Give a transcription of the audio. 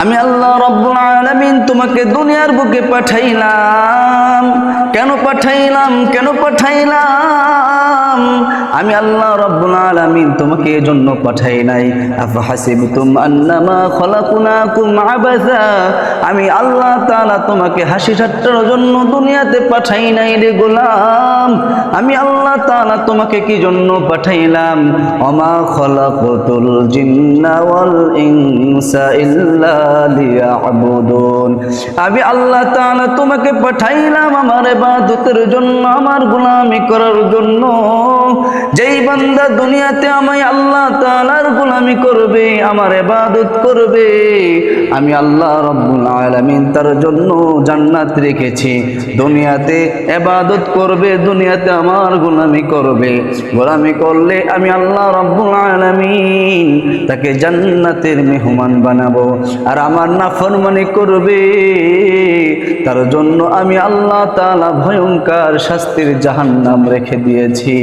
আমি আল্লাহ রব্বুল আলামিন তোমাকে দুনিয়ার বুকে পাঠাইলাম। কেন পাঠাইলাম? কেন পাঠাইলাম? আমি আল্লাহ রব্বুল আলামিন তোমাকে এজন্য পাঠাই নাই। আফহাসিবতুম আন্নামা খলাকুনাকুম আবাসা। আমি আল্লাহ তাআলা তোমাকে হাসি ঠাট্টার জন্য দুনিয়াতে পাঠাই নাই রে গোলাম। আমি আল্লাহ তাআলা তোমাকে কি জন্য পাঠাইলাম? অমা খলাকতুল জিন্না ওয়াল ইনসা ইল্লা লিয়াবুদুন। আমি আল্লাহ তাআলা তোমাকে পাঠাইলাম আমার ইবাদতের জন্য, আমার গোলামি করার জন্য। যেই বান্দা দুনিয়াতে আমায় আল্লাহ তাআলার গোলামি করবে, আমার এবাদত করবে, আমি আল্লাহ রব্বুল আলামিন তার জন্য জান্নাত রেখেছি। দুনিয়াতে এবাদত করবে, দুনিয়াতে আমার গোলামি করবে। গোলামি করলে আমি আল্লাহ রব্বুল আলামিন তাকে জান্নাতের মেহমান বানাবো। আর আমার নাফরমানি করবে, তার জন্য আমি আল্লাহ তাআলা ভয়ঙ্কর শাস্তির জাহান্নাম রেখে দিয়েছি।